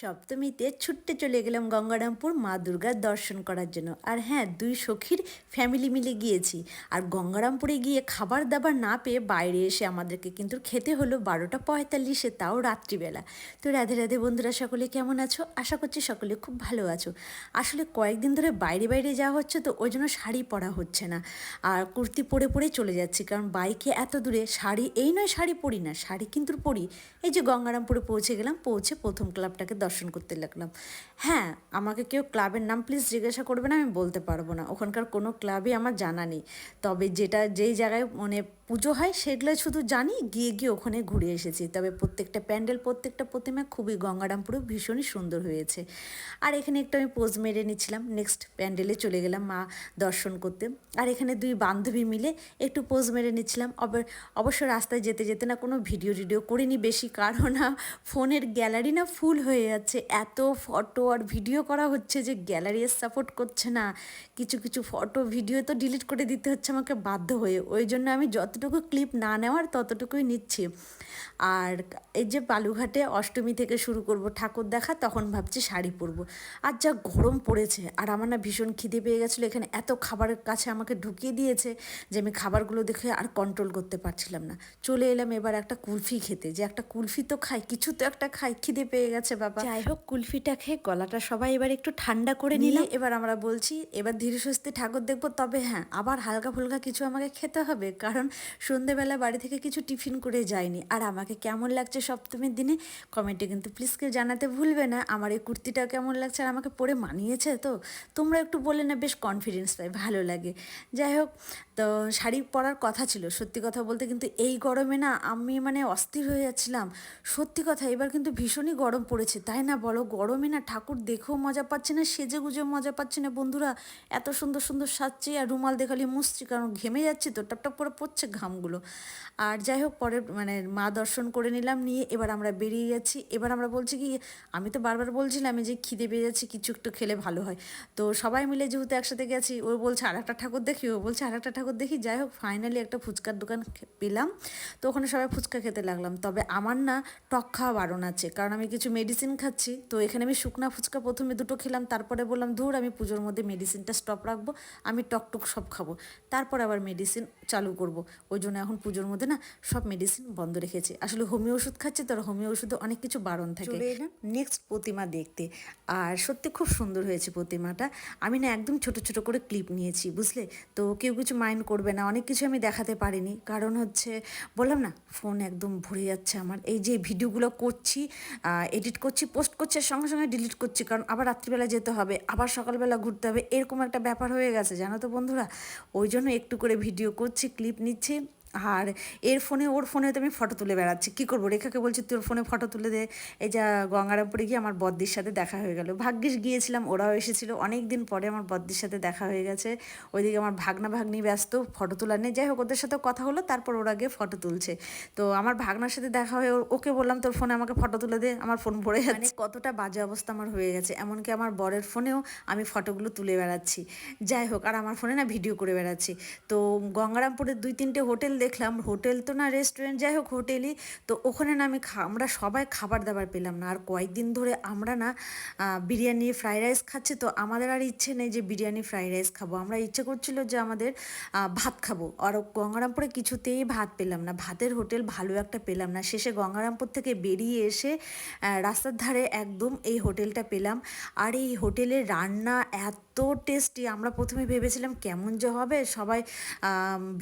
সপ্তমীতে ছুটতে চলে গেলাম গঙ্গারামপুর মা দুর্গার দর্শন করার জন্য। আর হ্যাঁ দুই সখীর ফ্যামিলি মিলে গিয়েছি। আর গঙ্গারামপুরে গিয়ে খাবার দাবার না পেয়ে বাইরে এসে আমাদেরকে কিন্তু খেতে হলো বারোটা পঁয়তাল্লিশে, তাও রাত্রিবেলা। তো রাধে রাধে বন্ধুরা, সকলে কেমন আছো? আশা করছি সকলে খুব ভালো আছো। আসলে কয়েকদিন ধরে বাইরে বাইরে যাওয়া হচ্ছে তো ওই জন্য শাড়ি পরা হচ্ছে না। আর কুর্তি পরে পরে চলে যাচ্ছি, কারণ বাইকে এত দূরে শাড়ি, এই নয় শাড়ি পরি না, শাড়ি কিন্তু পরি। এই যে গঙ্গারামপুরে পৌঁছে গেলাম, পৌঁছে প্রথম ক্লাবটাকে দর্শন করতে লাগলাম। হ্যাঁ আমাকে কেউ ক্লাবের নাম প্লিজ জিজ্ঞাসা করবে না, আমি বলতে পারব না। ওখানকার কোনো ক্লাবই আমার জানা নেই। তবে যেটা, যেই জায়গায় মানে পুজো হয় সেগুলো শুধু জানি, গিয়ে গিয়ে ওখানে ঘুরে এসেছি। তবে প্রত্যেকটা প্যান্ডেল, প্রত্যেকটা প্রতিমা খুবই গঙ্গারামপুরে ভীষণই সুন্দর হয়েছে। আর এখানে একটু আমি পোজ মেরে নিচ্ছিলাম। নেক্সট প্যান্ডেলে চলে গেলাম মা দর্শন করতে। আর এখানে দুই বান্ধবী মিলে একটু পোজ মেরে নিচ্ছিলাম। অব- অবশ্য রাস্তায় যেতে যেতে না কোনো ভিডিও, টিডিও করিনি বেশি, কারণ না ফোনের গ্যালারি না ফুল হয়ে যাচ্ছে। এত ফটো আর ভিডিও করা হচ্ছে যে গ্যালারি সাপোর্ট করছে না। কিছু কিছু ফটো, ভিডিও তো ডিলিট করে দিতে হচ্ছে আমাকে বাধ্য হয়ে। ওই জন্য আমি যতটুকু ক্লিপ না নেওয়ার ততটুকুই নিচ্ছি। আর এই যে বালুঘাটে অষ্টমী থেকে শুরু করব ঠাকুর দেখা তখন ভাবছি শাড়ি পরবো। আর যা গরম পড়েছে আর আমার না ভীষণ খিদে পেয়ে গেছিল এখানে এত খাবারের কাছে আমাকে ঢুকিয়ে দিয়েছে যে আমি খাবারগুলো দেখে আর কন্ট্রোল করতে পারছিলাম না। চলে এলাম এবার একটা কুলফি খেতে যে একটা কুলফি তো খাই কিছু তো একটা খাই খিদে পেয়ে গেছে বাবা। যাই হোক কুলফিটা খেয়ে গলাটা সবাই এবার একটু ঠান্ডা করে নিলে এবার আমরা বলছি এবার ধীরে সুস্থে ঠাকুর দেখব তবে হ্যাঁ আবার হালকা ফুলকা কিছু আমাকে খেতে হবে কারণ সন্ধেবেলা বাড়ি থেকে কিছু টিফিন করে যায়নি আর আমাকে কেমন লাগছে সপ্তমীর দিনে? কমেন্টে কিন্তু প্লিজ কেউ জানাতে ভুলবে না। আমার এই কুর্তিটা কেমন লাগছে আর আমাকে পরে মানিয়েছে তো? তোমরা একটু বলে না বেশ কনফিডেন্স পাই, ভালো লাগে। যাই হোক, তো শাড়ি পরার কথা ছিল। সত্যি কথা বলতে কিন্তু এই গরমে না আমি মানে অস্থির হয়ে যাচ্ছিলাম। সত্যি কথা, এবার কিন্তু ভীষণই গরম পড়েছে। তাই না বলো? গরমে না ঠাকুর দেখেও মজা পাচ্ছে না, সেজে গুজেও মজা পাচ্ছে না। বন্ধুরা, এত সুন্দর সুন্দর সাজছি আর রুমাল দেখালি মুছছি, কারণ ঘেমে যাচ্ছে তো টপ টপ করে পড়ছে ঘামগুলো। আর যাই হোক পরে মানে মা দর্শন করে নিলাম, নিয়ে এবার আমরা বেরিয়ে যাচ্ছি। এবার আমরা বলছি কি, আমি তো বারবার বলছিলাম যে খিদে পেয়ে যাচ্ছি, কিছু একটু খেলে ভালো হয়। তো সবাই মিলে যেহেতু একসাথে গেছি, ও বলছে আর একটা ঠাকুর দেখি? ও বলছে আর একটা ঠাকুর দেখি? যাই হোক ফাইনালি একটা ফুচকার দোকান পেলাম। তো ওখানে সবাই ফুচকা খেতে লাগলাম। তবে আমার না টক খাওয়া বারণ আছে, কারণ আমি কিছু মেডিসিন খাচ্ছি। তো এখানে আমি শুকনা ফুচকা প্রথমে দুটো খেলাম, তারপরে বললাম, ধুর, আমি পুজোর মধ্যে মেডিসিনটা স্টপ রাখব, আমি টক টক সব খাব। তারপর আবার মেডিসিন চালু করব। ওই জন্য এখন পুজোর মধ্যে না সব মেডিসিন বন্ধ রেখেছে। আসলে হোমিও ওষুধ খাচ্ছে তো আর হোমিও ওষুধে অনেক কিছু বারণ থাকে। নেক্সট প্রতিমা দেখতে। আর সত্যি খুব সুন্দর হয়েছে প্রতিমাটা। আমি না একদম ছোট ছোট করে ক্লিপ নিয়েছি, বুঝলে? তো কেউ কিছু মাইন্ড করবে না, অনেক কিছু আমি দেখাতে পারিনি। কারণ হচ্ছে, বললাম না ফোন একদম ভরে যাচ্ছে আমার। এই যে ভিডিওগুলো করছি এডিট করছি পোস্ট করছি সঙ্গে সঙ্গে ডিলিট করছি। কারণ আবার রাত্রিবেলা যেতে হবে, আবার সকালবেলা ঘুরতে হবে, এরকম একটা ব্যাপার হয়ে গেছে, জানো তো বন্ধুরা? ওই জন্য একটু করে ভিডিও করছি ক্লিপ নিচ্ছি। আর এর ফোনে, ওর ফোনে তো আমি ফটো তুলে বেড়াচ্ছি। কী করব? রেখাকে বলছি, তোর ফোনে ফটো তুলে দে। এই যা গঙ্গারামপুরে গিয়ে আমার বদ্দির সাথে দেখা হয়ে গেল। ভাগ্যিস গিয়েছিলাম, ওরাও এসেছিল। অনেক দিন পরে আমার বদ্দির সাথে দেখা হয়ে গেছে। ওইদিকে আমার ভাগনা ভাগ্নি ব্যস্ত ফটো তোলা নেই। যাই হোক, ওদের সাথে কথা হলো, তারপর ওরা গিয়ে ফটো তুলছে। তো আমার ভাগনার সাথে দেখা হয়ে, ওকে বললাম, তোর ফোনে আমাকে ফটো তুলে দে, আমার ফোন ভরে যাচ্ছে। কতটা বাজে অবস্থা আমার হয়ে গেছে। এমনকি আমার বরের ফোনেও আমি ফটোগুলো তুলে বেড়াচ্ছি। যাই হোক, আর আমার ফোনে না ভিডিও করে বেড়াচ্ছি। তো গঙ্গারামপুরের দুই তিনটে হোটেল দেখলাম হোটেল তো না রেস্টুরেন্ট যাই হোক হোটেলই। তো ওখানে না আমি আমরা সবাই খাবার দাবার পেলাম না। আর কয়েকদিন ধরে আমরা না বিরিয়ানি ফ্রাইড রাইস খাচ্ছি। তো আমাদের আর ইচ্ছে নেই যে বিরিয়ানি ফ্রাইড রাইস খাব। আমরা ইচ্ছে করছিল যে আমাদের ভাত খাব। আর গঙ্গারামপুরে কিছুতেই ভাত পেলাম না। ভাতের হোটেল ভালো একটা পেলাম না। শেষে গঙ্গারামপুর থেকে বেরিয়ে এসে রাস্তার ধারে একদম এই হোটেলটা পেলাম। আর এই হোটেলের রান্না এত টেস্টি আমরা প্রথমে ভেবেছিলাম কেমন যে হবে, সবাই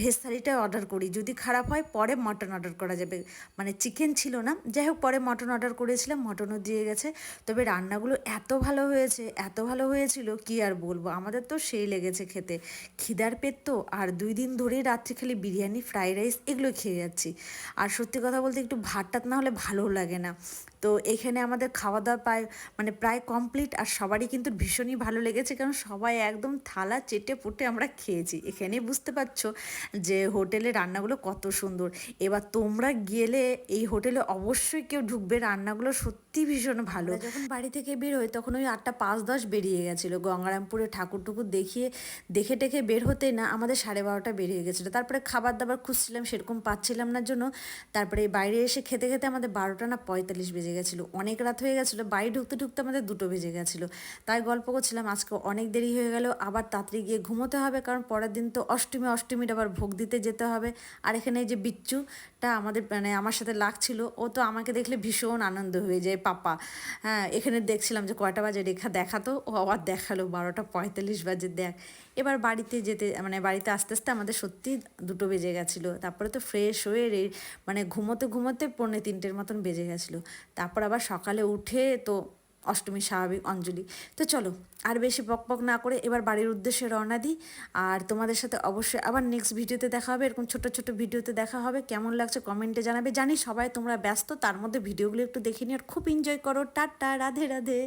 ভেজ অর্ডার করি। যদি খারাপ হয়, পরে মটন অর্ডার করা যাবে। মানে চিকেন ছিল না, যাই হোক, পরে মটন অর্ডার করেছিলাম মটনও দিয়ে গেছে। তবে রান্নাগুলো এত ভালো হয়েছে, এত ভালো হয়েছিল, কি আর বলব? আমাদের তো সেই লেগেছে খেতে। খিদার পেট তো, আর দুই দিন ধরেই রাত্রি খালি বিরিয়ানি, ফ্রাইড রাইস, এগুলো খেয়ে যাচ্ছি। আর সত্যি কথা বলতে একটু ভাত টাত না হলে ভালো লাগে না। তো এখানে আমাদের খাওয়া দাওয়া প্রায় মানে প্রায় কমপ্লিট আর সবারই কিন্তু ভীষণই ভালো লেগেছে কারণ সবাই একদম থালা চেটে পুটে আমরা খেয়েছি। এখানেই বুঝতে পারছ যে হোটেলে রান্নাগুলো কত সুন্দর। এবার তোমরা গেলে এই হোটেলে অবশ্যই কেউ ঢুকবে, রান্নাগুলো সত্যি ভীষণ ভালো। যখন বাড়ি থেকে বের হই তখন ওই আটটা পাঁচ দশ বেরিয়ে গেছিল। গঙ্গারামপুরে ঠাকুর টুকুর দেখিয়ে, দেখে টেখে বের হতে না আমাদের সাড়ে বারোটা বেরিয়ে গেছিল। তারপরে খাবার দাবার খুঁজছিলাম, সেরকম পাচ্ছিলাম না জন্য। তারপরে বাইরে এসে খেতে খেতে আমাদের বারোটা না পঁয়তাল্লিশ বেজে গেছিল। অনেক রাত হয়ে গেছিল, বাড়ি ঢুকতে ঢুকতে আমাদের দুটো বেজে গেছিল। তাই গল্প করছিলাম, আজকে অনেক দেরি হয়ে গেল, আবার তাড়াতাড়ি গিয়ে ঘুমোতে হবে, কারণ পরের দিন তো অষ্টমী, অষ্টমীর আবার ভোগ দিতে যেতে হবে। আর এখানে যে বিচ্চুটা আমাদের মানে আমার সাথে লাগছিল, ও তো আমাকে দেখলে ভীষণ আনন্দ হয়ে যায়, পাপা। হ্যাঁ এখানে দেখছিলাম যে কয়টা বাজে, রেখা দেখাতো, ও আবার দেখাল, বারোটা পঁয়তাল্লিশ বাজে, দেখ। এবার বাড়িতে যেতে মানে বাড়িতে আস্তে আস্তে আমাদের সত্যি দুটো বেজে গেছিল। তারপরে তো ফ্রেশ হয়ে মানে ঘুমোতে ঘুমোতে পৌনে তিনটের মতন বেজে গেছিল। তারপর আবার সকালে উঠে তো অষ্টমী, স্বাভাবিক, অঞ্জলি। তো চলো, আর বেশি বক বক না করে এবার বাড়ির উদ্দেশ্যে রওনা দিই। আর তোমাদের সাথে অবশ্যই আবার নেক্সট ভিডিওতে দেখা হবে, এরকম ছোট ছোট ভিডিওতে দেখা হবে। কেমন লাগছে কমেন্টে জানাবে। জানি সবাই তোমরা ব্যস্ত, তার মধ্যে ভিডিওগুলো একটু দেখে নিয়ে আর খুব এনজয় করো। টাটা, রাধে রাধে।